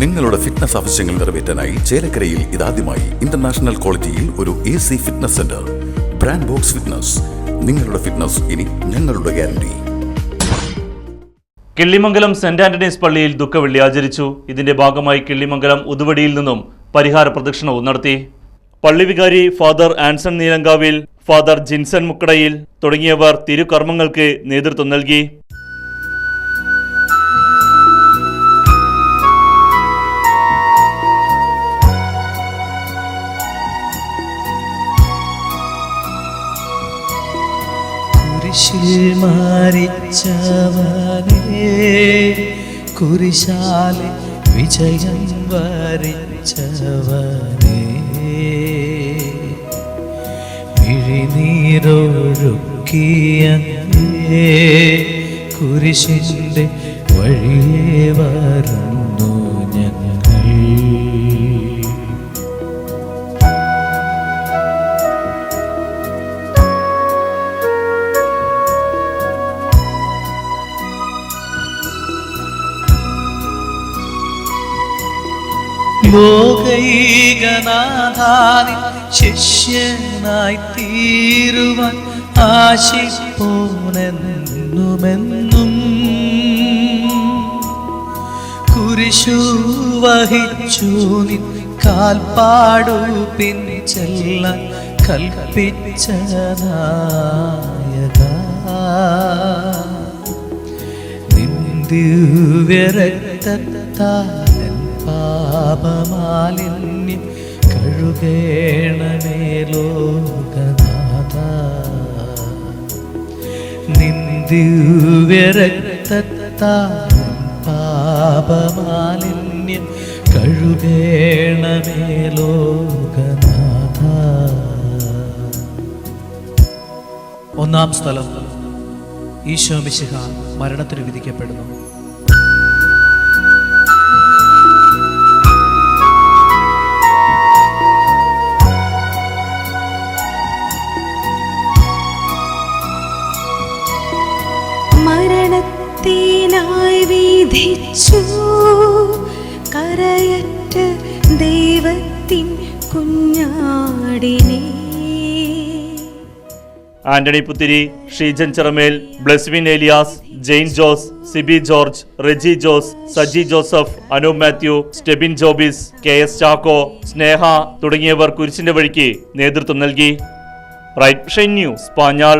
നിങ്ങളുടെ ഫിറ്റ്നസ് ആവശ്യങ്ങൾ നിറവേറ്റാനായി ചേലക്കരയിൽ ഇതാദ്യമായി ഇന്റർനാഷണൽ ക്വാളിറ്റിയിൽ ഒരു A C fitness centre brand box fitness നിങ്ങളുടെ ഫിറ്റ്നസ് ഇനി ഞങ്ങളുടെ ഗ്യാരണ്ടി കിള്ളിമംഗലം സെന്റ് ആന്റണീസ് പള്ളിയിൽ ദുഃഖവെള്ളി ആചരിച്ചു. ഇതിന്റെ ഭാഗമായി കിള്ളിമംഗലം ഉതുവടിയിൽ നിന്നും പരിഹാര പ്രദക്ഷിണവും നടത്തി. പള്ളി വികാരി ഫാദർ ആൻസൺ നീലങ്കാവിൽ ഫാദർ ജിൻസൺ മുക്കടയിൽ തുടങ്ങിയവർ തിരുകർമ്മങ്ങൾക്ക് നേതൃത്വം നൽകി. കുരിശിൽ മരിച്ചവനെ കുരിശാലെ വിജയം വരിച്ചവനെ. മിഴിനീരൊഴുക്കിയ കുരിശിന്റെ വഴിയേ വരുന്നു ലോകൈകനാഥാനി ശിഷ്യനായി തീരുവാൻ ആശിപ്പോനെന്നുമെന്നും കുരിശു വഹിച്ചു നിൻ കാൽപ്പാടു പിന്നെ കൽപ്പിച്ച നായക നിന്ദ്യരക്തത്താലൻ പാപമാലിന്യം കഴുകേണമേ ലോകനാഥ. നിന്ദ്യരക്തത്താലൻ പാപമാലിന്യം കഴുകേണമേ ലോകനാഥ. ഒന്നാം സ്ഥലം ഈശോ മിശിഹ മരണത്തിന് വിധിക്കപ്പെടുന്നു. മരണത്തിനായി വിധിച്ചു കരയറ്റ ദൈവത്തിൻ കുഞ്ഞാടിനെ. ആന്റണി പുത്തിരി ഷീജൻ ചിറമേൽ ബ്ലസ്വിൻ ഏലിയാസ് ജെയിൻ ജോസ് സിബി ജോർജ് റെജി ജോസ് സജി ജോസഫ് അനു മാത്യു സ്റ്റെബിൻ ജോബിസ് കെ എസ് ചാക്കോ സ്നേഹ തുടങ്ങിയവർ കുരിശിന്റെ വഴിക്ക് നേതൃത്വം നൽകി. Right shine news Panjal.